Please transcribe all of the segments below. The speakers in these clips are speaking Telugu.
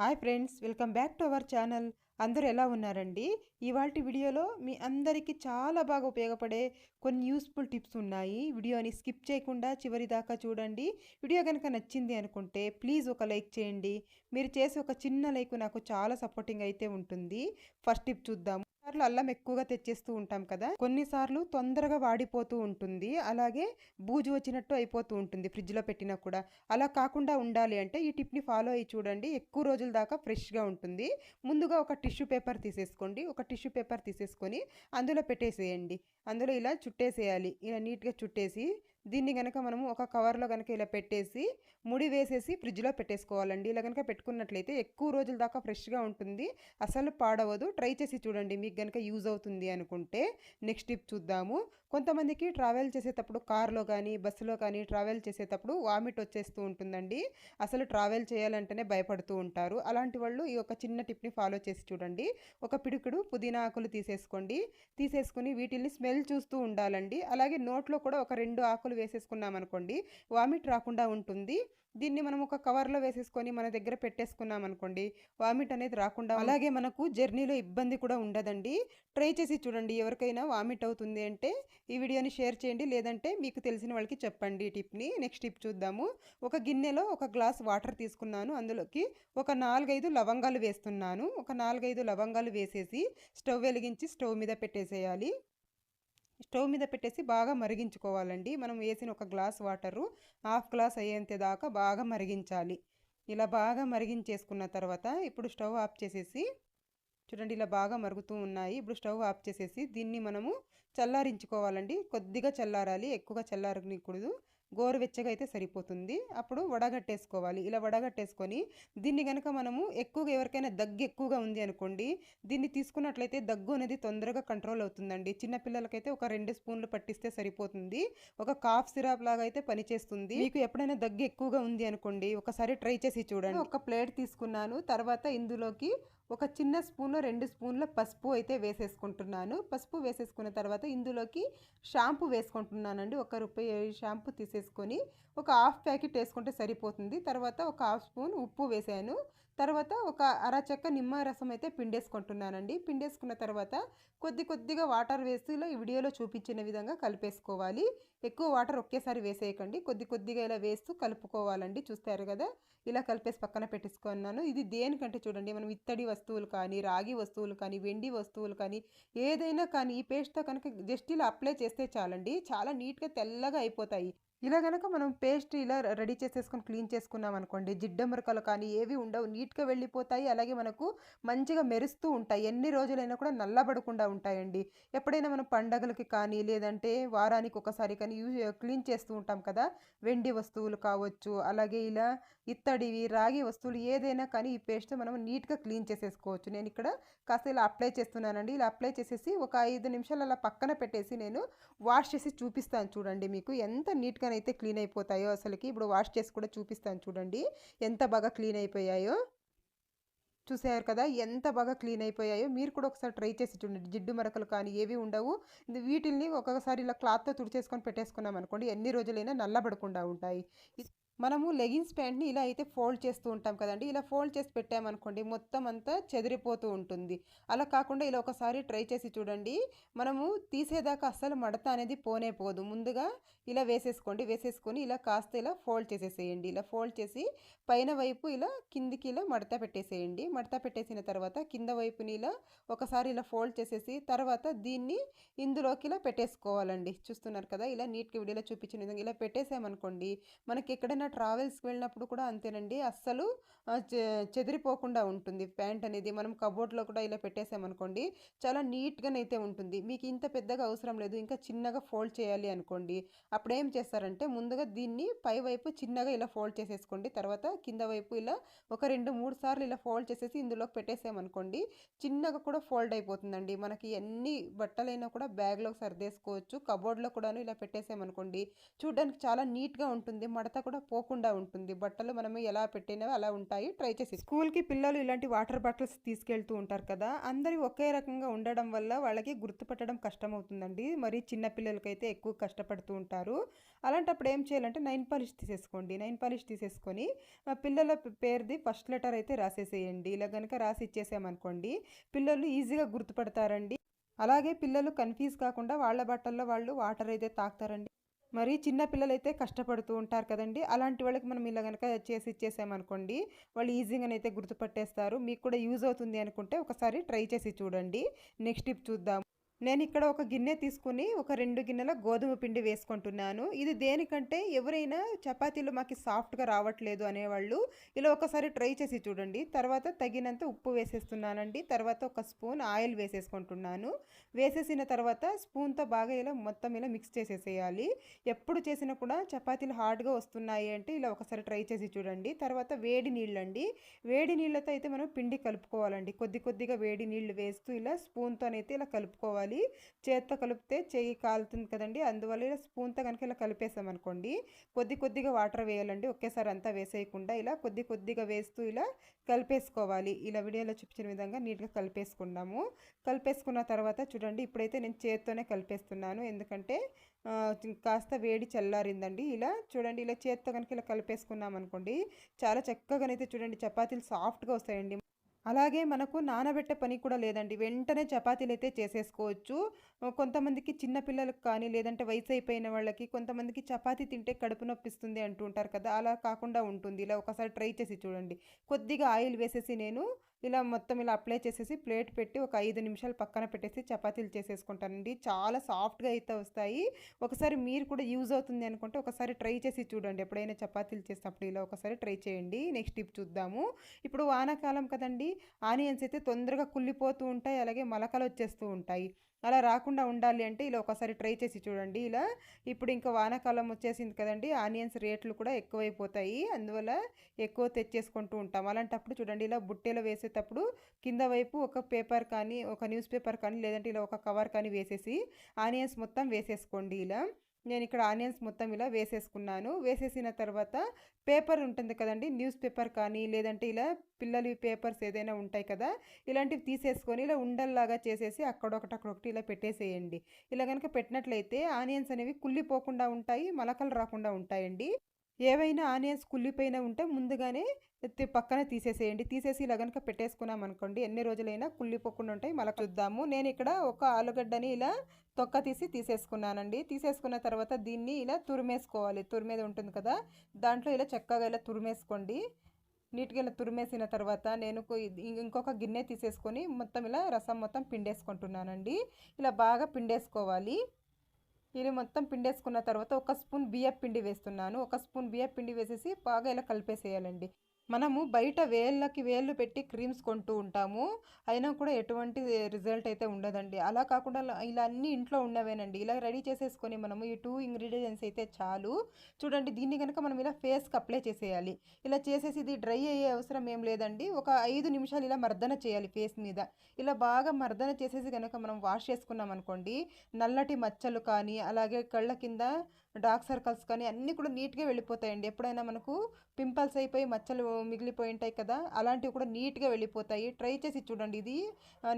Hi friends welcome back to our channel. అందరూ ఎలా ఉన్నారండి? ఇవాళ వీడియోలో మీ అందరికీ చాలా బాగా ఉపయోగపడే కొన్ని యూస్ఫుల్ టిప్స్ ఉన్నాయి. వీడియోని స్కిప్ చేయకుండా చివరి దాకా చూడండి. వీడియో కనుక నచ్చింది అనుకుంటే ప్లీజ్ ఒక లైక్ చేయండి. మీరు చేసే ఒక చిన్న లైక్ నాకు చాలా సపోర్టింగ్ అయితే ఉంటుంది. ఫస్ట్ టిప్ చూద్దాము సార్లు అల్లం ఎక్కువగా తెచ్చేస్తూ ఉంటాం కదా కొన్నిసార్లు తొందరగా వాడిపోతూ ఉంటుంది. అలాగే బూజు వచ్చినట్టు అయిపోతూ ఉంటుంది ఫ్రిడ్జ్లో పెట్టినా కూడా. అలా కాకుండా ఉండాలి అంటే ఈ టిప్ని ఫాలో అయ్యి చూడండి. ఎక్కువ రోజుల దాకా ఫ్రెష్గా ఉంటుంది. ముందుగా ఒక టిష్యూ పేపర్ తీసేసుకోండి. ఒక టిష్యూ పేపర్ తీసేసుకొని అందులో పెట్టేసేయండి. అందులో ఇలా చుట్టేసేయాలి. ఇలా నీట్గా చుట్టేసి దీన్ని కనుక మనము ఒక కవర్లో కనుక ఇలా పెట్టేసి ముడి వేసేసి ఫ్రిడ్జ్లో పెట్టేసుకోవాలండి. ఇలా కనుక పెట్టుకున్నట్లయితే ఎక్కువ రోజుల దాకా ఫ్రెష్గా ఉంటుంది. అసలు పాడవదు. ట్రై చేసి చూడండి. మీకు కనుక యూజ్ అవుతుంది అనుకుంటే నెక్స్ట్ టిప్ చూద్దాము. కొంతమందికి ట్రావెల్ చేసేటప్పుడు కార్లో కానీ బస్సులో కానీ ట్రావెల్ చేసేటప్పుడు వామిట్ వచ్చేస్తూ ఉంటుందండి. అసలు ట్రావెల్ చేయాలంటేనే భయపడుతూ ఉంటారు. అలాంటి వాళ్ళు ఈ ఒక చిన్న టిప్ని ఫాలో చేసి చూడండి. ఒక పిడుకుడు పుదీనా ఆకులు తీసేసుకోండి. తీసేసుకుని వీటిల్ని స్మెల్ చూస్తూ ఉండాలండి. అలాగే నోట్లో కూడా ఒక రెండు ఆకులు వేసేసుకున్నామనుకోండి వామిట్ రాకుండా ఉంటుంది. దీన్ని మనం ఒక కవర్లో వేసేసుకొని మన దగ్గర పెట్టేసుకున్నాం అనుకోండి వామిట్ అనేది రాకుండా అలాగే మనకు జర్నీలో ఇబ్బంది కూడా ఉండదండి. ట్రై చేసి చూడండి ఎవరికైనా వామిట్ అవుతుంది అంటే ఈ వీడియోని షేర్ చేయండి లేదంటే మీకు తెలిసిన వాళ్ళకి చెప్పండి ఈ టిప్ని. నెక్స్ట్ టిప్ చూద్దాము. ఒక గిన్నెలో ఒక గ్లాస్ వాటర్ తీసుకున్నాను. అందులోకి ఒక నాలుగైదు లవంగాలు వేస్తున్నాను. ఒక నాలుగైదు లవంగాలు వేసేసి స్టవ్ వెలిగించి స్టవ్ మీద పెట్టేసేయాలి. స్టవ్ మీద పెట్టేసి బాగా మరిగించుకోవాలండి. మనం వేసిన ఒక గ్లాస్ వాటరు హాఫ్ గ్లాస్ అయ్యేంత దాకా బాగా మరిగించాలి. ఇలా బాగా మరిగించేసుకున్న తర్వాత ఇప్పుడు స్టవ్ ఆఫ్ చేసేసి చూడండి ఇలా బాగా మరుగుతూ ఉన్నాయి. ఇప్పుడు స్టవ్ ఆఫ్ చేసేసి దీన్ని మనము చల్లారించుకోవాలండి. కొద్దిగా చల్లారాలి ఎక్కువగా చల్లారనికూడదు. గోరువెచ్చగా అయితే సరిపోతుంది. అప్పుడు వడగట్టేసుకోవాలి. ఇలా వడగట్టేసుకొని దీన్ని కనుక మనము ఎక్కువగా ఎవరికైనా దగ్గు ఎక్కువగా ఉంది అనుకోండి దీన్ని తీసుకున్నట్లయితే దగ్గు అనేది తొందరగా కంట్రోల్ అవుతుందండి. చిన్నపిల్లలకైతే ఒక రెండు స్పూన్లు పట్టిస్తే సరిపోతుంది. ఒక కాఫ్ సిరాప్ లాగా అయితే పనిచేస్తుంది మీకు ఎప్పుడైనా దగ్గు ఎక్కువగా ఉంది అనుకోండి ఒకసారి ట్రై చేసి చూడండి. ఒక ప్లేట్ తీసుకున్నాను. తర్వాత ఇందులోకి ఒక చిన్న స్పూన్లో రెండు స్పూన్ల పసుపు అయితే వేసేసుకుంటున్నాను. పసుపు వేసేసుకున్న తర్వాత ఇందులోకి షాంపూ వేసుకుంటున్నానండి. ఒక రూపాయి షాంపూ తీసేసుకొని ఒక హాఫ్ ప్యాకెట్ వేసుకుంటే సరిపోతుంది. తర్వాత ఒక హాఫ్ స్పూన్ ఉప్పు వేసాను. తర్వాత ఒక అరచెక్క నిమ్మ రసం అయితే పిండేసుకుంటున్నానండి. పిండేసుకున్న తర్వాత కొద్ది కొద్దిగా వాటర్ వేసి ఇలా ఈ వీడియోలో చూపించిన విధంగా కలిపేసుకోవాలి. ఎక్కువ వాటర్ ఒకేసారి వేసేయకండి. కొద్ది కొద్దిగా ఇలా వేస్తూ కలుపుకోవాలండి. చూస్తారు కదా? ఇలా కలిపేసి పక్కన పెట్టేసుకున్నాను. ఇది దేనికంటే చూడండి మనం ఇత్తడి వస్తువులు కానీ రాగి వస్తువులు కానీ వెండి వస్తువులు కానీ ఏదైనా కానీ ఈ పేస్ట్తో కనుక జస్ట్ ఇలా అప్లై చేస్తే చాలండి. చాలా నీట్గా తెల్లగా అయిపోతాయి. ఇలా కనుక మనం పేస్ట్ ఇలా రెడీ చేసేసుకొని క్లీన్ చేసుకున్నాం అనుకోండి జిడ్డ మురకలు కానీ ఏవి ఉండవు. నీట్గా వెళ్ళిపోతాయి అలాగే మనకు మంచిగా మెరుస్తూ ఉంటాయి. ఎన్ని రోజులైనా కూడా నల్లబడకుండా ఉంటాయండి. ఎప్పుడైనా మనం పండగలకి కానీ లేదంటే వారానికి ఒకసారి కానీ యూజ్ క్లీన్ చేస్తూ ఉంటాం కదా. వెండి వస్తువులు కావచ్చు అలాగే ఇలా ఇత్తడివి రాగి వస్తువులు ఏదైనా కానీ ఈ పేస్ట్ మనం నీట్గా క్లీన్ చేసేసుకోవచ్చు. నేను ఇక్కడ కాస్త ఇలా అప్లై చేస్తున్నానండి. ఇలా అప్లై చేసేసి ఒక ఐదు నిమిషాలు అలా పక్కన పెట్టేసి నేను వాష్ చేసి చూపిస్తాను చూడండి మీకు. ఎంత నీట్గా అయితే క్లీన్ అయిపోతాయో అసలుకి ఇప్పుడు వాష్ చేసి కూడా చూపిస్తాను చూడండి. ఎంత బాగా క్లీన్ అయిపోయాయో. చూసారు కదా ఎంత బాగా క్లీన్ అయిపోయాయో. మీరు కూడా ఒకసారి ట్రై చేసి చూడండి. జిడ్డు మరకలు కానీ ఏవి ఉండవు. వీటిల్ని ఒక్కొక్కసారి ఇలా క్లాత్తో తుడిచేసుకొని పెట్టేసుకున్నాం అనుకోండి ఎన్ని రోజులైనా నల్లబడకుండా ఉంటాయి. మనము లెగిన్స్ ప్యాంట్ని ఇలా అయితే ఫోల్డ్ చేస్తూ ఉంటాం కదండి. ఇలా ఫోల్డ్ చేసి పెట్టామనుకోండి మొత్తం అంతా చెదిరిపోతూ ఉంటుంది. అలా కాకుండా ఇలా ఒకసారి ట్రై చేసి చూడండి. మనము తీసేదాకా అస్సలు మడత అనేది పోనే పోదు. ముందుగా ఇలా వేసేసుకోండి. వేసేసుకొని ఇలా కాస్త ఇలా ఫోల్డ్ చేసేసేయండి. ఇలా ఫోల్డ్ చేసి పైన వైపు ఇలా కిందికి ఇలా మడత పెట్టేసేయండి. మడత పెట్టేసిన తర్వాత కింద వైపుని ఇలా ఒకసారి ఇలా ఫోల్డ్ చేసేసి తర్వాత దీన్ని ఇందులోకి ఇలా పెట్టేసుకోవాలండి. చూస్తున్నారు కదా ఇలా నీట్గా వీడియోలో చూపించిన విధంగా ఇలా పెట్టేసామనుకోండి మనకి ఎక్కడైనా ట్రావెల్స్కి వెళ్ళినప్పుడు కూడా అంతేనండి. అస్సలు చెదిరిపోకుండా ఉంటుంది. ప్యాంట్ అనేది మనం కబోర్డ్లో కూడా ఇలా పెట్టేసామనుకోండి చాలా నీట్గానైతే ఉంటుంది. మీకు ఇంత పెద్దగా అవసరం లేదు. ఇంకా చిన్నగా ఫోల్డ్ చేయాలి అనుకోండి అప్పుడు ఏం చేస్తారంటే ముందుగా దీన్ని పై వైపు చిన్నగా ఇలా ఫోల్డ్ చేసేసుకోండి. తర్వాత కింద వైపు ఇలా ఒక రెండు మూడు సార్లు ఇలా ఫోల్డ్ చేసేసి ఇందులోకి పెట్టేసామనుకోండి చిన్నగా కూడా ఫోల్డ్ అయిపోతుందండి. మనకి ఎన్ని బట్టలైనా కూడా బ్యాగ్లోకి సర్దేసుకోవచ్చు. కబోర్డ్లో కూడాను ఇలా పెట్టేసామనుకోండి చూడడానికి చాలా నీట్గా ఉంటుంది. మడత కూడా పోకుండా ఉంటుంది. బట్టలు మనం ఎలా పెట్టినవి అలా ఉంటాయి. ట్రై చేసి స్కూల్కి పిల్లలు ఇలాంటి వాటర్ బాటిల్స్ తీసుకెళ్తూ ఉంటారు కదా అందరి ఒకే రకంగా ఉండడం వల్ల వాళ్ళకి గుర్తుపట్టడం కష్టం అవుతుందండి మరి చిన్న పిల్లలకైతే ఎక్కువ కష్టపడుతూ ఉంటారు. అలాంటప్పుడు ఏం చేయాలంటే నైన్ పాలిష్ తీసేసుకోండి. నైన్ పాలిష్ తీసేసుకొని పిల్లల పేరుది ఫస్ట్ లెటర్ అయితే రాసేసేయండి. ఇలా కనుక రాసి ఇచ్చేసామనుకోండి పిల్లలు ఈజీగా గుర్తుపడతారండి. అలాగే పిల్లలు కన్ఫ్యూజ్ కాకుండా వాళ్ళ బట్టల్లో వాళ్ళు వాటర్ అయితే తాగుతారండి మరి చిన్న అయితే కష్టపడుతూ ఉంటారు కదండి. అలాంటి వాళ్ళకి మనం ఇలా కనుక చేసి ఇచ్చేసామనుకోండి వాళ్ళు ఈజీగానైతే గుర్తుపట్టేస్తారు. మీకు కూడా యూజ్ అవుతుంది అనుకుంటే ఒకసారి ట్రై చేసి చూడండి. నెక్స్ట్ టిప్ చూద్దాం. నేను ఇక్కడ ఒక గిన్నె తీసుకుని ఒక రెండు గిన్నెల గోధుమ పిండి వేసుకుంటున్నాను. ఇది దేనికంటే ఎవరైనా చపాతీలు మాకు సాఫ్ట్గా రావట్లేదు అనేవాళ్ళు ఇలా ఒకసారి ట్రై చేసి చూడండి. తర్వాత తగినంత ఉప్పు వేసేస్తున్నానండి. తర్వాత ఒక స్పూన్ ఆయిల్ వేసేసుకుంటున్నాను. వేసేసిన తర్వాత స్పూన్తో బాగా ఇలా మొత్తం ఇలా మిక్స్ చేసేసేయాలి. ఎప్పుడు చేసినా కూడా చపాతీలు హార్డ్గా వస్తున్నాయి అంటే ఇలా ఒకసారి ట్రై చేసి చూడండి. తర్వాత వేడి నీళ్ళండి. వేడి నీళ్ళతో అయితే మనం పిండి కలుపుకోవాలండి. కొద్ది కొద్దిగా వేడి నీళ్ళు వేస్తూ ఇలా స్పూన్తోనైతే ఇలా కలుపుకోవాలి. చేత్తో కలిపితే చెయ్యి కాలుతుంది కదండి. అందువల్ల ఇలా స్పూన్తో కనుక ఇలా కలిపేసామనుకోండి కొద్ది కొద్దిగా వాటర్ వేయాలండి. ఒకేసారి అంతా వేసేయకుండా ఇలా కొద్ది కొద్దిగా వేస్తూ ఇలా కలిపేసుకోవాలి. ఇలా వీడియోలో చూపించిన విధంగా నీట్గా కలిపేసుకున్నాము. కలిపేసుకున్న తర్వాత చూడండి ఇప్పుడైతే నేను చేత్తోనే కలిపేస్తున్నాను. ఎందుకంటే కాస్త వేడి చల్లారిందండి. ఇలా చూడండి ఇలా చేత్తో కనుక ఇలా కలిపేసుకున్నాం అనుకోండి చాలా చక్కగానైతే చూడండి చపాతీలు సాఫ్ట్గా వస్తాయండి. అలాగే మనకు నానబెట్టే పని కూడా లేదండి. వెంటనే చపాతీలు అయితే చేసేసుకోవచ్చు. కొంతమందికి చిన్నపిల్లలకు కానీ లేదంటే వయసు అయిపోయిన వాళ్ళకి కొంతమందికి చపాతీ తింటే కడుపు నొప్పిస్తుంది అంటూ ఉంటారు కదా అలా కాకుండా ఉంటుంది. ఇలా ఒకసారి ట్రై చేసి చూడండి. కొద్దిగా ఆయిల్ వేసేసి నేను ఇలా మొత్తం ఇలా అప్లై చేసేసి ప్లేట్ పెట్టి ఒక ఐదు నిమిషాలు పక్కన పెట్టేసి చపాతీలు చేసేసుకుంటానండి. చాలా సాఫ్ట్గా అయితే వస్తాయి. ఒకసారి మీరు కూడా యూజ్ అవుతుంది అనుకుంటే ఒకసారి ట్రై చేసి చూడండి. ఎప్పుడైనా చపాతీలు చేసినప్పుడు ఇలా ఒకసారి ట్రై చేయండి. నెక్స్ట్ టిప్ చూద్దాము. ఇప్పుడు వానాకాలం కదండి. ఆనియన్స్ అయితే తొందరగా కుళ్ళిపోతూ ఉంటాయి. అలాగే మొలకలు వచ్చేస్తూ ఉంటాయి. అలా రాకుండా ఉండాలి అంటే ఇలా ఒకసారి ట్రై చేసి చూడండి. ఇలా ఇప్పుడు ఇంకా వానాకాలం వచ్చేసింది కదండి ఆనియన్స్ రేట్లు కూడా ఎక్కువైపోతాయి. అందువల్ల ఎక్కువ తెచ్చేసుకుంటూ ఉంటాం. అలాంటప్పుడు చూడండి ఇలా బుట్టెలో వేసేటప్పుడు కింద వైపు ఒక పేపర్ కానీ ఒక న్యూస్ పేపర్ కానీ లేదంటే ఇలా ఒక కవర్ కానీ వేసేసి ఆనియన్స్ మొత్తం వేసేసుకోండి. ఇలా నేను ఇక్కడ ఆనియన్స్ మొత్తం ఇలా వేసేసుకున్నాను. వేసేసిన తర్వాత పేపర్ ఉంటుంది కదండి న్యూస్ పేపర్ కానీ లేదంటే ఇలా పిల్లలు పేపర్స్ ఏదైనా ఉంటాయి కదా ఇలాంటివి తీసేసుకొని ఇలా ఉండల్లాగా చేసేసి అక్కడొకటి అక్కడొకటి ఇలా పెట్టేసేయండి. ఇలా కనుక పెట్టినట్లయితే ఆనియన్స్ అనేవి కుళ్ళిపోకుండా ఉంటాయి మలకలు రాకుండా ఉంటాయండి. ఏవైనా ఆనియన్స్ కుళ్ళిపోయినా ఉంటే ముందుగానే పక్కన తీసేసేయండి. తీసేసి ఇలా కనుక పెట్టేసుకున్నాం అనుకోండి ఎన్ని రోజులైనా కుళ్ళిపోకుండా ఉంటాయి. మళ్ళీ చూద్దాము. నేను ఇక్కడ ఒక ఆలుగడ్డని ఇలా తొక్క తీసి తీసేసుకున్నానండి. తీసేసుకున్న తర్వాత దీన్ని ఇలా తురిమేసుకోవాలి. తురిమేది ఉంటుంది కదా దాంట్లో ఇలా చక్కగా ఇలా తురిమేసుకోండి. నీట్గా ఇలా తురిమేసిన తర్వాత నేను ఇంకొక గిన్నె తీసేసుకొని మొత్తం ఇలా రసం మొత్తం పిండేసుకుంటున్నానండి. ఇలా బాగా పిండేసుకోవాలి. ఇది మొత్తం పిండేసుకున్న తర్వాత ఒక స్పూన్ బియ్యం పిండి వేస్తున్నాను. ఒక స్పూన్ బియ్యం పిండి వేసేసి బాగా ఇలా కలిపేసేయాలండి. మనము బయట వేళ్ళకి వేళ్ళు పెట్టి క్రీమ్స్ కొంటూ ఉంటాము. అయినా కూడా ఎటువంటి రిజల్ట్ అయితే ఉండదండి. అలా కాకుండా ఇలా- అన్ని ఇంట్లో ఉన్నవేనండి. ఇలా రెడీ చేసేసుకొని మనము ఈ టూ ఇంగ్రీడియంట్స్ అయితే చాలు. చూడండి దీన్ని కనుక మనం ఇలా ఫేస్కి అప్లై చేసేయాలి. ఇలా చేసేసి ఇది డ్రై అయ్యే అవసరం ఏం లేదండి. ఒక ఐదు నిమిషాలు ఇలా మర్దన చేయాలి ఫేస్ మీద. ఇలా బాగా మర్దన చేసేసి కనుక మనం వాష్ చేసుకున్నాం అనుకోండి నల్లటి మచ్చలు కానీ అలాగే కళ్ళ కింద డార్క్ సర్కిల్స్ కానీ అన్నీ కూడా నీట్గా వెళ్ళిపోతాయండి. ఎప్పుడైనా మనకు పింపుల్స్ అయిపోయి మచ్చలు మిగిలిపోయి ఉంటాయి కదా అలాంటివి కూడా నీట్గా వెళ్ళిపోతాయి. ట్రై చేసి చూడండి. ఇది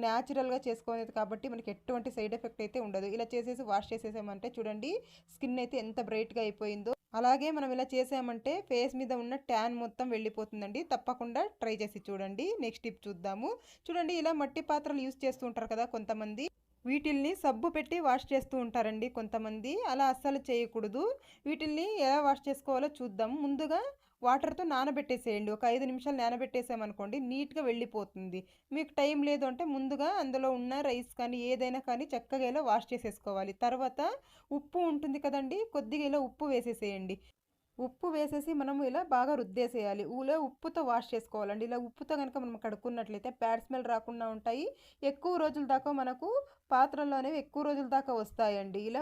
న్యాచురల్గా చేసుకునేది కాబట్టి మనకి ఎటువంటి సైడ్ ఎఫెక్ట్ అయితే ఉండదు. ఇలా చేసేసి వాష్ చేసేసామంటే చూడండి స్కిన్ అయితే ఎంత బ్రైట్గా అయిపోయిందో. అలాగే మనం ఇలా చేసామంటే ఫేస్ మీద ఉన్న ట్యాన్ మొత్తం వెళ్ళిపోతుందండి. తప్పకుండా ట్రై చేసి చూడండి. నెక్స్ట్ టిప్ చూద్దాము. చూడండి ఇలా మట్టి పాత్రలు యూస్ చేస్తూ ఉంటారు కదా కొంతమంది. వీటిల్ని సబ్బు పెట్టి వాష్ చేస్తూ ఉంటారండి కొంతమంది. అలా అస్సలు చేయకూడదు. వీటిల్ని ఎలా వాష్ చేసుకోవాలో చూద్దాం. ముందుగా వాటర్తో నానబెట్టేసేయండి. ఒక ఐదు నిమిషాలు నానబెట్టేసామనుకోండి నీట్గా వెళ్ళిపోతుంది. మీకు టైం లేదు అంటే ముందుగా అందులో ఉన్న రైస్ కానీ ఏదైనా కానీ చక్కగా ఇలా వాష్ చేసేసుకోవాలి. తర్వాత ఉప్పు ఉంటుంది కదండి కొద్దిగా ఇలా ఉప్పు వేసేసేయండి. ఉప్పు వేసేసి మనం ఇలా బాగా రుద్దేసేయాలి. ఊలో ఉప్పుతో వాష్ చేసుకోవాలండి. ఇలా ఉప్పుతో కనుక మనం కడుక్కున్నట్లయితే ప్యాడ్ స్మెల్ రాకుండా ఉంటాయి. ఎక్కువ రోజుల దాకా మనకు పాత్రలు అనేవి ఎక్కువ రోజుల దాకా వస్తాయండి. ఇలా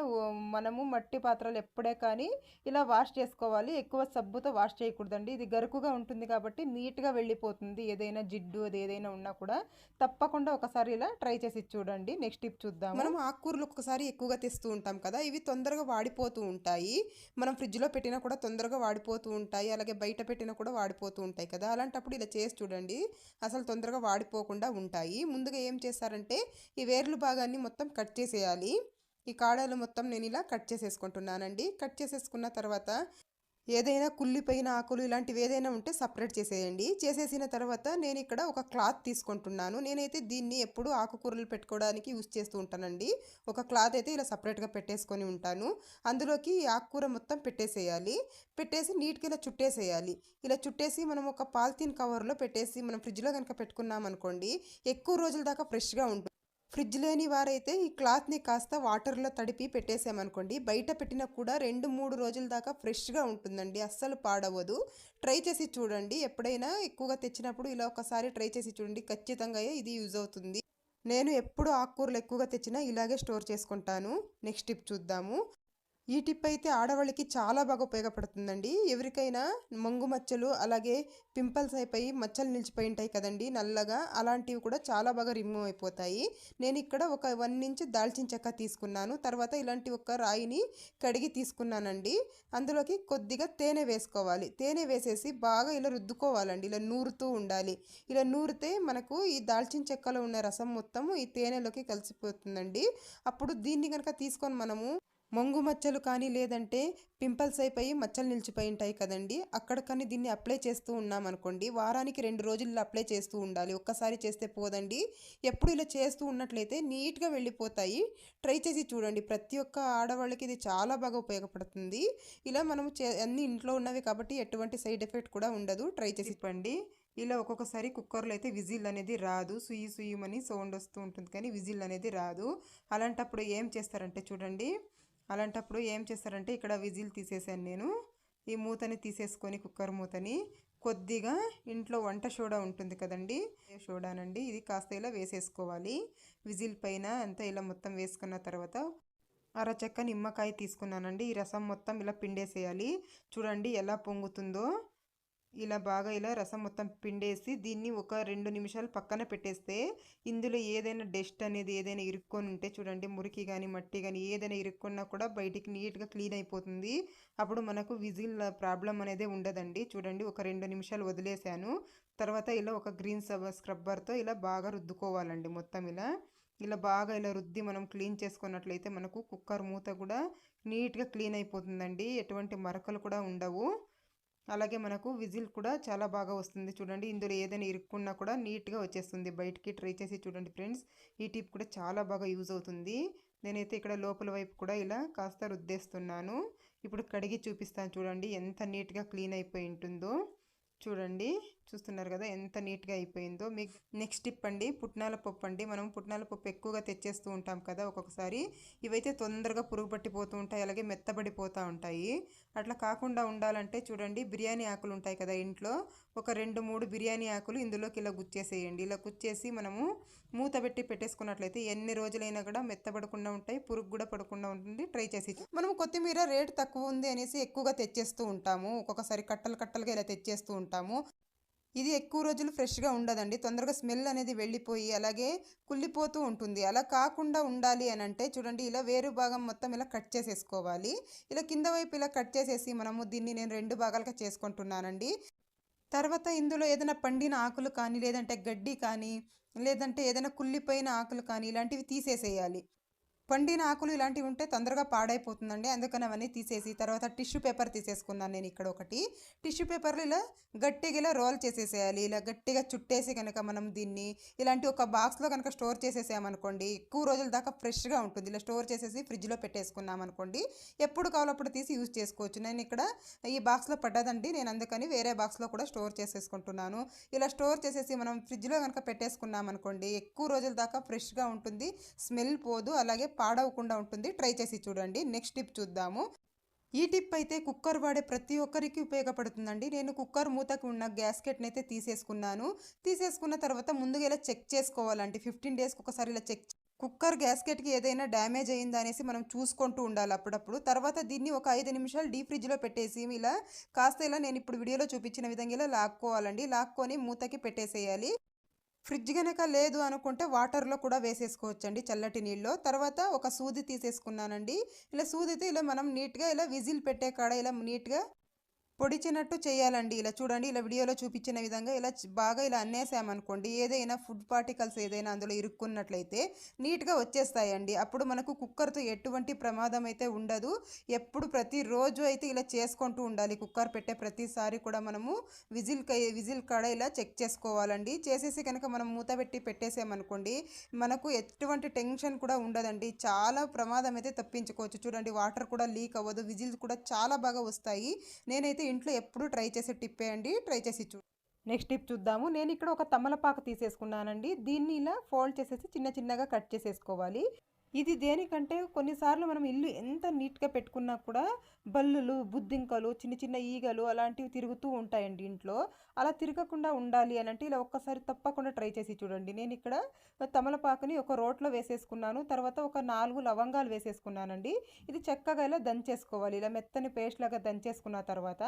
మనము మట్టి పాత్రలు ఎప్పుడే కానీ ఇలా వాష్ చేసుకోవాలి. ఎక్కువ సబ్బుతో వాష్ చేయకూడదండి. ఇది గరుకుగా ఉంటుంది కాబట్టి నీట్గా వెళ్ళిపోతుంది. ఏదైనా జిడ్డు అది ఏదైనా ఉన్నా కూడా తప్పకుండా ఒకసారి ఇలా ట్రై చేసి చూడండి. నెక్స్ట్ టిప్ చూద్దాం మనం ఆకుకూరలు ఒకసారి ఎక్కువగా తెస్తూ ఉంటాం కదా. ఇవి తొందరగా వాడిపోతూ ఉంటాయి. మనం ఫ్రిడ్జ్లో పెట్టినా కూడా తొందరగా తొందరగా వాడిపోతూ ఉంటాయి. అలాగే బయట పెట్టిన కూడా వాడిపోతూ ఉంటాయి కదా. అలాంటప్పుడు ఇలా చేసి చూడండి. అసలు తొందరగా వాడిపోకుండా ఉంటాయి. ముందుగా ఏం చేస్తారంటే ఈ వేర్లు భాగాన్ని మొత్తం కట్ చేసేయాలి. ఈ కాడలు మొత్తం నేను ఇలా కట్ చేసేసుకుంటున్నానండి. కట్ చేసేసుకున్న తర్వాత ఏదైనా కుళ్ళిపోయిన ఆకులు ఇలాంటివి ఏదైనా ఉంటే సపరేట్ చేసేయండి. చేసేసిన తర్వాత నేను ఇక్కడ ఒక క్లాత్ తీసుకుంటున్నాను. నేనైతే దీన్ని ఎప్పుడు ఆకుకూరలు పెట్టుకోవడానికి యూస్ చేస్తూ ఉంటానండి. ఒక క్లాత్ అయితే ఇలా సపరేట్గా పెట్టేసుకొని ఉంటాను. అందులోకి ఈ ఆకుకూర మొత్తం పెట్టేసేయాలి. పెట్టేసి నీట్గా ఇలా చుట్టేసేయాలి. ఇలా చుట్టేసి మనం ఒక పాలిథిన్ కవర్లో పెట్టేసి మనం ఫ్రిడ్జ్లో కనుక పెట్టుకున్నాం అనుకోండి ఎక్కువ రోజుల దాకా ఫ్రెష్గా ఉంటుంది ఫ్రిడ్జ్ లేని వారైతే ఈ క్లాత్ని కాస్త వాటర్లో తడిపి పెట్టేసామనుకోండి బయట పెట్టినా కూడా రెండు మూడు రోజుల దాకా ఫ్రెష్గా ఉంటుందండి అస్సలు పాడవదు ట్రై చేసి చూడండి ఎప్పుడైనా ఎక్కువగా తెచ్చినప్పుడు ఇలా ఒకసారి ట్రై చేసి చూడండి ఖచ్చితంగా ఇది యూజ్ అవుతుంది. నేను ఎప్పుడు ఆకుకూరలు ఎక్కువగా తెచ్చినా ఇలాగే స్టోర్ చేసుకుంటాను. నెక్స్ట్ టిప్ చూద్దాము. ఈ టిప్ అయితే ఆడవాళ్ళకి చాలా బాగా ఉపయోగపడుతుందండి. ఎవరికైనా మంగు మచ్చలు అలాగే పింపుల్స్ అయిపోయి మచ్చలు నిలిచిపోయి ఉంటాయి కదండి నల్లగా అలాంటివి కూడా చాలా బాగా రిమూవ్ అయిపోతాయి. నేను ఇక్కడ ఒక వన్ ఇంచ్ దాల్చిన చెక్క తీసుకున్నాను. తర్వాత ఇలాంటి ఒక రాయిని కడిగి తీసుకున్నానండి. అందులోకి కొద్దిగా తేనె వేసుకోవాలి. తేనె వేసేసి బాగా ఇలా రుద్దుకోవాలండి. ఇలా నూరుతూ ఉండాలి. ఇలా నూరితే మనకు ఈ దాల్చిన చెక్కలో ఉన్న రసం మొత్తము ఈ తేనెలోకి కలిసిపోతుందండి. అప్పుడు దీన్ని కనుక తీసుకొని మనము మొంగు మచ్చలు కానీ లేదంటే పింపుల్స్ అయిపోయి మచ్చలు నిలిచిపోయి ఉంటాయి కదండి. అక్కడ కానీ దీన్ని అప్లై చేస్తూ ఉన్నాం అనుకోండి. వారానికి రెండు రోజుల్లో అప్లై చేస్తూ ఉండాలి. ఒక్కసారి చేస్తే పోదండి. ఎప్పుడు ఇలా చేస్తూ ఉన్నట్లయితే నీట్గా వెళ్ళిపోతాయి. ట్రై చేసి చూడండి. ప్రతి ఒక్క ఆడవాళ్ళకి ఇది చాలా బాగా ఉపయోగపడుతుంది. ఇలా మనం చే అన్ని ఇంట్లో ఉన్నవి కాబట్టి ఎటువంటి సైడ్ ఎఫెక్ట్ కూడా ఉండదు. ట్రై చేసి చెప్పండి. ఇలా ఒక్కొక్కసారి కుక్కర్లో అయితే విజిల్ అనేది రాదు. సుయ్యి సుయ్యమని సౌండ్ వస్తూ ఉంటుంది కానీ విజిల్ అనేది రాదు. అలాంటప్పుడు ఏం చేస్తారంటే చూడండి. అలాంటప్పుడు ఏం చేస్తారంటే ఇక్కడ విజిల్ తీసేసాను నేను. ఈ మూతని తీసేసుకొని కుక్కర్ మూతని కొద్దిగా ఇంట్లో వంట సోడా ఉంటుంది కదండి సోడానండి ఇది కాస్త ఇలా వేసేసుకోవాలి. విజిల్ పైన అంతా ఇలా మొత్తం వేసుకున్న తర్వాత అరచక్క నిమ్మకాయ తీసుకున్నానండి. ఈ రసం మొత్తం ఇలా పిండేసేయాలి. చూడండి ఎలా పొంగుతుందో. ఇలా బాగా ఇలా రసం మొత్తం పిండేసి దీన్ని ఒక రెండు నిమిషాలు పక్కన పెట్టేస్తే ఇందులో ఏదైనా డస్ట్ అనేది ఏదైనా ఇరుక్కొని ఉంటే చూడండి మురికి కానీ మట్టి కానీ ఏదైనా ఇరుక్కున్నా కూడా బయటికి నీట్గా క్లీన్ అయిపోతుంది. అప్పుడు మనకు విజిల్ ప్రాబ్లం అనేది ఉండదండి. చూడండి ఒక రెండు నిమిషాలు వదిలేసాను. తర్వాత ఇలా ఒక గ్రీన్ స్క్రబ్బర్తో ఇలా బాగా రుద్దుకోవాలండి మొత్తం ఇలా. ఇలా బాగా ఇలా రుద్ది మనం క్లీన్ చేసుకున్నట్లయితే మనకు కుక్కర్ మూత కూడా నీట్గా క్లీన్ అయిపోతుందండి. ఎటువంటి మరకలు కూడా ఉండవు. అలాగే మనకు విజిల్ కూడా చాలా బాగా వస్తుంది. చూడండి ఇందులో ఏదైనా ఇరుక్కున్నా కూడా నీట్గా వచ్చేస్తుంది. బయటికి ట్రై చేసి చూడండి ఫ్రెండ్స్. ఈ టిప్ కూడా చాలా బాగా యూజ్ అవుతుంది. నేనైతే ఇక్కడ లోపల వైపు కూడా ఇలా కాస్త రుద్దేస్తున్నాను. ఇప్పుడు కడిగి చూపిస్తాను చూడండి ఎంత నీట్గా క్లీన్ అయిపోయి ఉంటుందో. చూడండి. చూస్తున్నారు కదా ఎంత నీట్గా అయిపోయిందో. మీకు నెక్స్ట్ టిప్ అండి పుట్నాల పప్పు అండి. మనం పుట్నాల పప్పు ఎక్కువగా తెచ్చేస్తూ ఉంటాం కదా ఒక్కొక్కసారి. ఇవైతే తొందరగా పురుగు పట్టిపోతూ ఉంటాయి అలాగే మెత్తబడిపోతూ ఉంటాయి. అట్లా కాకుండా ఉండాలంటే చూడండి బిర్యానీ ఆకులు ఉంటాయి కదా ఇంట్లో. ఒక రెండు మూడు బిర్యానీ ఆకులు ఇందులోకి ఇలా గుచ్చేసేయండి. ఇలా గుచ్చేసి మనము మూత పెట్టి పెట్టేసుకున్నట్లయితే ఎన్ని రోజులైనా కూడా మెత్తబడకుండా ఉంటాయి పురుగు కూడా పడకుండా ఉంటుంది. ట్రై చేసి మనం కొత్తిమీర రేటు తక్కువ ఉంది అనేసి ఎక్కువగా తెచ్చేస్తూ ఉంటాము. ఒక్కొక్కసారి కట్టలు కట్టలుగా ఇలా తెచ్చేస్తూ ఉంటాము. ఇది ఎక్కువ రోజులు ఫ్రెష్గా ఉండదండి. తొందరగా స్మెల్ అనేది వెళ్ళిపోయి అలాగే కుళ్ళిపోతూ ఉంటుంది. అలా కాకుండా ఉండాలి అని అంటే చూడండి ఇలా వేరు భాగం మొత్తం ఇలా కట్ చేసేసుకోవాలి. ఇలా కింద వైపు ఇలా కట్ చేసేసి మనము దీన్ని నేను రెండు భాగాలుగా చేసుకుంటున్నానండి. తర్వాత ఇందులో ఏదైనా పండిన ఆకులు కానీ లేదంటే గడ్డి కానీ లేదంటే ఏదైనా కుళ్ళిపోయిన ఆకులు కానీ ఇలాంటివి తీసేసేయాలి. పండిన ఆకులు ఇలాంటివి ఉంటే తొందరగా పాడైపోతుందండి. అందుకని అవన్నీ తీసేసి తర్వాత టిష్యూ పేపర్ తీసేసుకున్నాను నేను ఇక్కడ ఒకటి. టిష్యూ పేపర్లు ఇలా గట్టిగా ఇలా రోల్ చేసేసేయాలి. ఇలా గట్టిగా చుట్టేసి కనుక మనం దీన్ని ఇలాంటి ఒక బాక్స్లో కనుక స్టోర్ చేసేసామనుకోండి ఎక్కువ రోజుల దాకా ఫ్రెష్గా ఉంటుంది. ఇలా స్టోర్ చేసేసి ఫ్రిడ్జ్లో పెట్టేసుకున్నాం అనుకోండి ఎప్పుడు కావాలప్పుడు తీసి యూజ్ చేసుకోవచ్చు. నేను ఇక్కడ ఈ బాక్స్లో పడ్డదండి. నేను అందుకని వేరే బాక్స్లో కూడా స్టోర్ చేసేసుకుంటున్నాను. ఇలా స్టోర్ చేసేసి మనం ఫ్రిడ్జ్లో కనుక పెట్టేసుకున్నాం అనుకోండి ఎక్కువ రోజుల దాకా ఫ్రెష్గా ఉంటుంది స్మెల్ పోదు. అలాగే పాడవకుండా ఉంటుంది. ట్రై చేసి చూడండి. నెక్స్ట్ టిప్ చూద్దాము. ఈ టిప్ అయితే కుక్కర్ వాడే ప్రతి ఒక్కరికి ఉపయోగపడుతుందండి. నేను కుక్కర్ మూతకు ఉన్న గ్యాస్కెట్ని అయితే తీసేసుకున్నాను. తీసేసుకున్న తర్వాత ముందుగా ఇలా చెక్ చేసుకోవాలండి. ఫిఫ్టీన్ డేస్కి ఒకసారి ఇలా చెక్ కుక్కర్ గ్యాస్కెట్కి ఏదైనా డ్యామేజ్ అయిందా అనేసి మనం చూసుకుంటూ ఉండాలి అప్పుడప్పుడు. తర్వాత దీన్ని ఒక ఐదు నిమిషాలు డీప్ ఫ్రిడ్జ్లో పెట్టేసి ఇలా కాస్త ఇలా నేను ఇప్పుడు వీడియోలో చూపించిన విధంగా ఇలా లాక్కోవాలండి. లాక్కొని మూతకి పెట్టేసేయాలి. ఫ్రిడ్జ్ కనుక లేదు అనుకుంటే వాటర్లో కూడా వేసేసుకోవచ్చండి చల్లటి నీళ్ళలో. తర్వాత ఒక సూది తీసేసుకున్నానండి. ఇలా సూదితో ఇలా మనం నీట్గా ఇలా విజిల్ పెట్టే కాడ ఇలా నీట్గా పొడిచినట్టు చేయాలండి. ఇలా చూడండి ఇలా వీడియోలో చూపించిన విధంగా ఇలా బాగా ఇలా అన్నేసామనుకోండి ఏదైనా ఫుడ్ పార్టికల్స్ ఏదైనా అందులో ఇరుక్కున్నట్లయితే నీట్గా వచ్చేస్తాయండి. అప్పుడు మనకు కుక్కర్తో ఎటువంటి ప్రమాదం అయితే ఉండదు. ఎప్పుడు ప్రతిరోజు అయితే ఇలా చేసుకుంటూ ఉండాలి. కుక్కర్ పెట్టే ప్రతిసారి కూడా మనము విజిల్ విజిల్ కాడ ఇలా చెక్ చేసుకోవాలండి. చేసేసి కనుక మనం మూత పెట్టి పెట్టేసామనుకోండి మనకు ఎటువంటి టెన్షన్ కూడా ఉండదండి. చాలా ప్రమాదం అయితే తప్పించుకోవచ్చు. చూడండి వాటర్ కూడా లీక్ అవ్వదు. విజిల్స్ కూడా చాలా బాగా వస్తాయి. నేనైతే ఇంట్లో ఎప్పుడు ట్రై చేసే టిప్పే అండి. ట్రై చేసి చూ నెక్స్ట్ టిప్ చూద్దాము. నేను ఇక్కడ ఒక తమలపాకు తీసేసుకున్నానండి. దీన్ని ఇలా ఫోల్డ్ చేసేసి చిన్న చిన్నగా కట్ చేసేసుకోవాలి. ఇది దేనికంటే కొన్నిసార్లు మనం ఇల్లు ఎంత నీట్గా పెట్టుకున్నా కూడా బల్లులు బుద్దింకలు చిన్న చిన్న ఈగలు అలాంటివి తిరుగుతూ ఉంటాయండి ఇంట్లో. అలా తిరగకుండా ఉండాలి అని అంటే ఇలా ఒక్కసారి తప్పకుండా ట్రై చేసి చూడండి. నేను ఇక్కడ తమలపాకుని ఒక రోట్లో వేసేసుకున్నాను. తర్వాత ఒక నాలుగు లవంగాలు వేసేసుకున్నానండి. ఇది చక్కగా ఇలా దంచేసుకోవాలి. ఇలా మెత్తని పేస్ట్ లాగా దంచేసుకున్న తర్వాత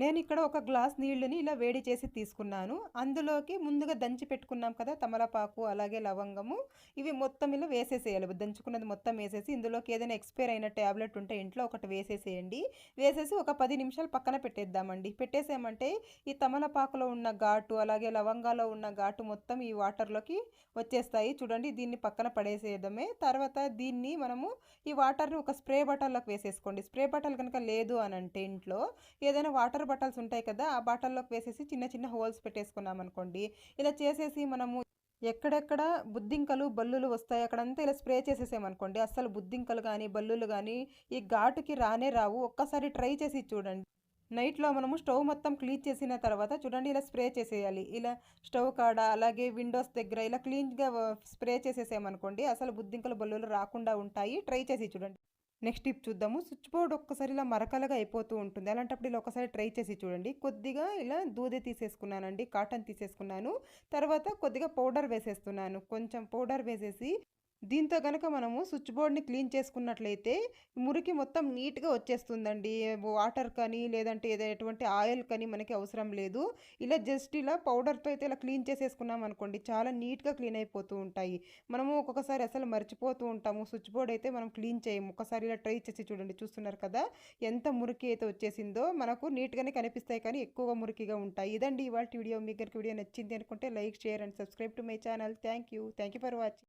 నేను ఇక్కడ ఒక గ్లాస్ నీళ్ళని ఇలా వేడి చేసి తీసుకున్నాను. అందులోకి ముందుగా దంచి పెట్టుకున్నాం కదా తమలపాకు అలాగే లవంగము. ఇవి మొత్తం ఇలా వేసేసేయాలి. దంచుకున్నది మొత్తం వేసేసి ఇందులోకి ఏదైనా ఎక్స్పైర్ అయిన ట్యాబ్లెట్ ఉంటే ఇంట్లో ఒకటి వేసేసేయండి. వేసేసి ఒక పది నిమిషాలు పక్కన పెట్టేద్దామండి. పెట్టేసామంటే ఈ తమలపాకులో ఉన్న ఘాటు అలాగే లవంగాలో ఉన్న ఘాటు మొత్తం ఈ వాటర్లోకి వచ్చేస్తాయి. చూడండి దీన్ని పక్కన పడేసేయడమే. తర్వాత దీన్ని మనము ఈ వాటర్ని ఒక స్ప్రే బాటిల్లోకి వేసేసుకోండి. స్ప్రే బాటిల్ కనుక లేదు అని అంటే ఇంట్లో ఏదైనా వాటర్ బాటిల్స్ ఉంటాయి కదా ఆ బాటిల్లోకి వేసేసి చిన్న చిన్న హోల్స్ పెట్టేసుకున్నాం అనుకోండి. ఇలా చేసేసి మనము ఎక్కడెక్కడ బుద్దింకలు బల్లులు వస్తాయి అక్కడంతా ఇలా స్ప్రే చేసేసామనుకోండి అస్సలు బుద్దింకలు కానీ బల్లులు కానీ ఈ ఘాటుకి రానే రావు. ఒక్కసారి ట్రై చేసి చూడండి. నైట్లో మనము స్టవ్ మొత్తం క్లీన్ చేసిన తర్వాత చూడండి ఇలా స్ప్రే చేసేయాలి. ఇలా స్టవ్ కాడ అలాగే విండోస్ దగ్గర ఇలా క్లీన్గా స్ప్రే చేసేసామనుకోండి అసలు బుద్దింకలు బల్లులు రాకుండా ఉంటాయి. ట్రై చేసి చూడండి. నెక్స్ట్ టిప్ చూద్దాము. స్విచ్ బోర్డ్ ఒక్కసారి ఇలా మరకలుగా అయిపోతూ ఉంటుంది. అలాంటప్పుడు ఇలా ఒకసారి ట్రై చేసి చూడండి. కొద్దిగా ఇలా దూది తీసేసుకున్నానండి కాటన్ తీసేసుకున్నాను. తర్వాత కొద్దిగా పౌడర్ వేసేస్తున్నాను. కొంచెం పౌడర్ వేసేసి దీంతో కనుక మనము స్విచ్ బోర్డ్ని క్లీన్ చేసుకున్నట్లయితే మురికి మొత్తం నీట్గా వచ్చేస్తుందండి. వాటర్ కానీ లేదంటే ఏదో ఎటువంటి ఆయిల్ కానీ మనకి అవసరం లేదు. ఇలా జస్ట్ ఇలా పౌడర్తో అయితే ఇలా క్లీన్ చేసేసుకున్నాం అనుకోండి చాలా నీట్గా క్లీన్ అయిపోతూ ఉంటాయి. మనము ఒక్కొక్కసారి అసలు మర్చిపోతూ ఉంటాము. స్విచ్ బోర్డ్ అయితే మనం క్లీన్ చేయము. ఒకసారి ఇలా ట్రై చేసి చూడండి. చూస్తున్నారు కదా ఎంత మురికి అయితే వచ్చేసిందో మనకు నీట్గానే కనిపిస్తాయి. కానీ ఎక్కువగా మురికిగా ఉంటాయి. ఇదండి ఇవాళ వీడియో. మీకు వీడియో నచ్చింది అనుకుంటే like share and subscribe to my channel. Thank you. Thank you for watching.